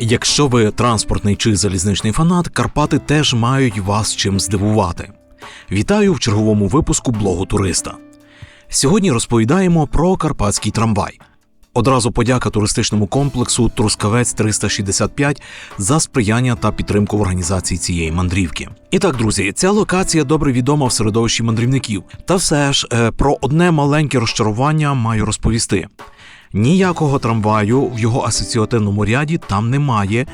Якщо ви транспортний чи залізничний фанат, Карпати теж мають вас чим здивувати. Вітаю в черговому випуску блогу туриста. Сьогодні розповідаємо про карпатський трамвай. Одразу подяка туристичному комплексу Трускавець 365 за сприяння та підтримку в організації цієї мандрівки. І так, друзі, ця локація добре відома в середовищі мандрівників. Та все ж е, про одне маленьке розчарування маю розповісти. Ніякого трамваю в його асоціативному ряді там немає,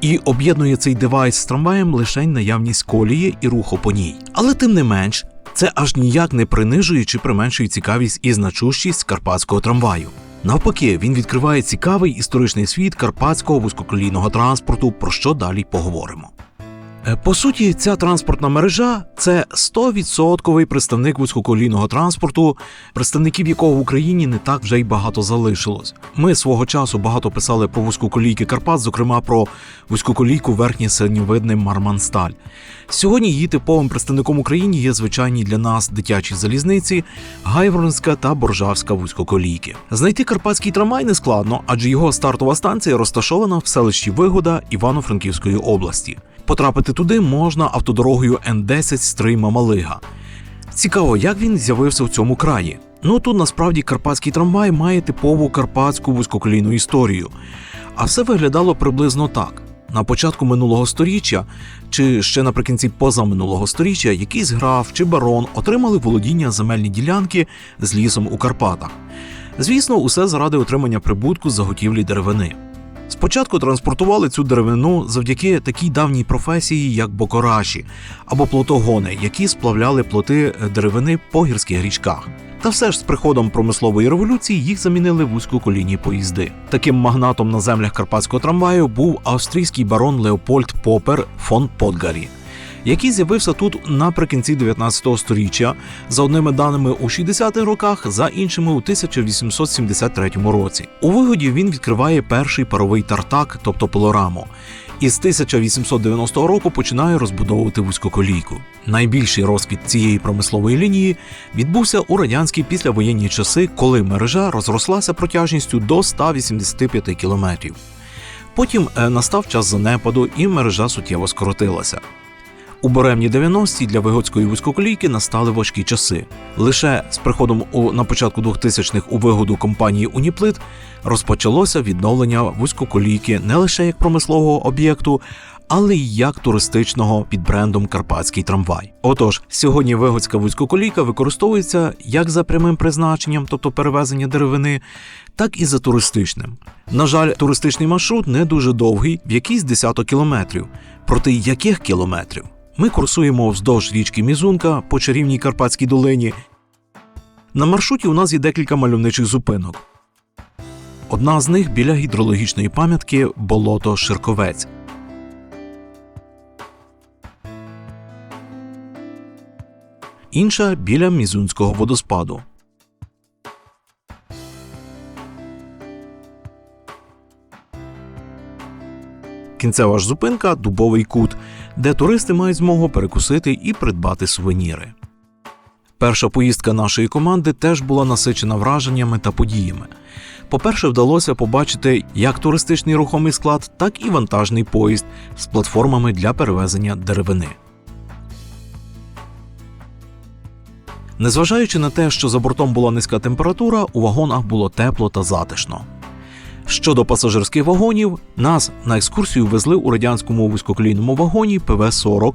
і об'єднує цей девайс з трамваєм лише наявність колії і руху по ній. Але тим не менш, це аж ніяк не принижує чи применшує цікавість і значущість карпатського трамваю. Навпаки, він відкриває цікавий історичний світ карпатського вузькоколійного транспорту, про що далі поговоримо. Е, По суті, ця транспортна мережа це 100% представник вузькоколійного транспорту, представників якого в Україні не так вже й багато залишилось. Ми свого часу багато писали про вузькоколійки Карпат, зокрема про вузькоколійку верхнє середньовидне Мармансталь. Сьогодні її типовим представником України є звичайні для нас дитячі залізниці, Гайворонська та Боржавська вузькоколійки. Знайти карпатський трамвай не складно, адже його стартова станція розташована в селищі Вигода Івано-Франківської області. Потрапити туди можна автодорогою Н10 Стрийма Малига. Цікаво, як він з'явився в цьому краї. Ну тут насправді карпатський трамвай має типову карпатську вузькоколійну історію. А все виглядало приблизно так. На початку минулого сторіччя, чи ще наприкінці позаминулого сторіччя, якийсь граф чи барон отримали володіння земельні ділянки з лісом у Карпатах. Звісно, усе заради отримання прибутку з заготівлі деревини. Спочатку транспортували цю деревину завдяки такій давній професії, як бокораші або плотогони, які сплавляли плоти деревини по гірських річках. Та все ж з приходом промислової революції їх замінили вузькоколійні поїзди. Таким магнатом на землях карпатського трамваю був австрійський барон Леопольд Попер фон Подгарі, який з'явився тут наприкінці 19 століття, за одними даними у 60-х роках, за іншими у 1873 році. У вигоді він відкриває перший паровий тартак, тобто пилораму. І з 1890 року починає розбудовувати вузькоколійку. Найбільший розквіт цієї промислової лінії відбувся у радянські післявоєнні часи, коли мережа розрослася протяжністю до 185 кілометрів. Потім е, настав час занепаду, і мережа суттєво скоротилася. У буремні 90-ті для вигодської вузькоколійки настали важкі часи. Лише з приходом у на початку 2000-х у вигоду компанії Уніплит розпочалося відновлення вузькоколійки не лише як промислового об'єкту, але й як туристичного під брендом Карпатський трамвай. Отож, сьогодні вигодська вузькоколійка використовується як за прямим призначенням, тобто перевезення деревини, так і за туристичним. На жаль, туристичний маршрут не дуже довгий, в якийсь десяток кілометрів. Проти яких кілометрів? Ми курсуємо вздовж річки Мізунка по чарівній Карпатській долині. На маршруті у нас є декілька мальовничих зупинок. Одна з них біля гідрологічної пам'ятки болото Ширковець. Інша біля Мізунського водоспаду. Кінцева ж зупинка Дубовий кут, де туристи мають змогу перекусити і придбати сувеніри. Перша поїздка нашої команди теж була насичена враженнями та подіями. По-перше, вдалося побачити як туристичний рухомий склад, так і вантажний поїзд з платформами для перевезення деревини. Незважаючи на те, що за бортом була низька температура, у вагонах було тепло та затишно. Щодо пасажирських вагонів, нас на екскурсію везли у радянському вузькоколійному вагоні ПВ-40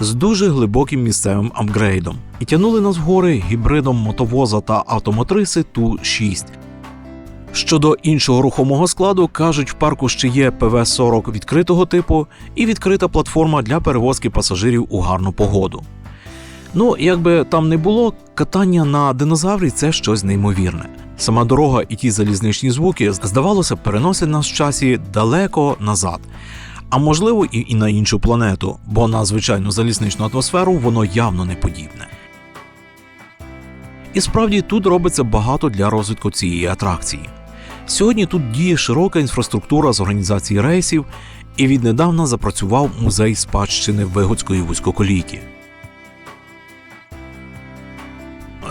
з дуже глибоким місцевим апгрейдом і тягнули нас в гори гібридом мотовоза та автомотриси Ту-6. Щодо іншого рухомого складу, кажуть, в парку ще є ПВ-40 відкритого типу і відкрита платформа для перевозки пасажирів у гарну погоду. Ну, як би там не було, катання на динозаврі це щось неймовірне. Сама дорога і ті залізничні звуки, здавалося, переносять нас в часі далеко назад. А можливо, і, і на іншу планету, бо на звичайну залізничну атмосферу воно явно не подібне. І справді тут робиться багато для розвитку цієї атракції. Сьогодні тут діє широка інфраструктура з організації рейсів, і віднедавна запрацював музей спадщини Вигодської вузькоколійки.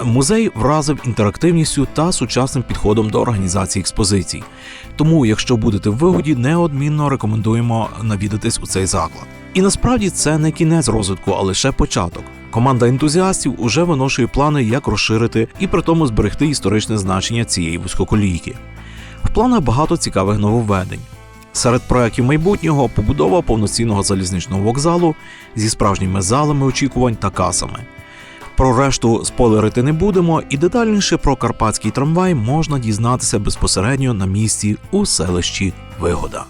Музей вразив інтерактивністю та сучасним підходом до організації експозицій. Тому, якщо будете в вигоді, неодмінно рекомендуємо навідатись у цей заклад. І насправді це не кінець розвитку, а лише початок. Команда ентузіастів уже виношує плани, як розширити і при тому зберегти історичне значення цієї вузькоколійки. В планах багато цікавих нововведень. Серед проєктів майбутнього побудова повноцінного залізничного вокзалу зі справжніми залами очікувань та касами. Про решту спойлерити не будемо, і детальніше про карпатський трамвай можна дізнатися безпосередньо на місці у селищі Вигода.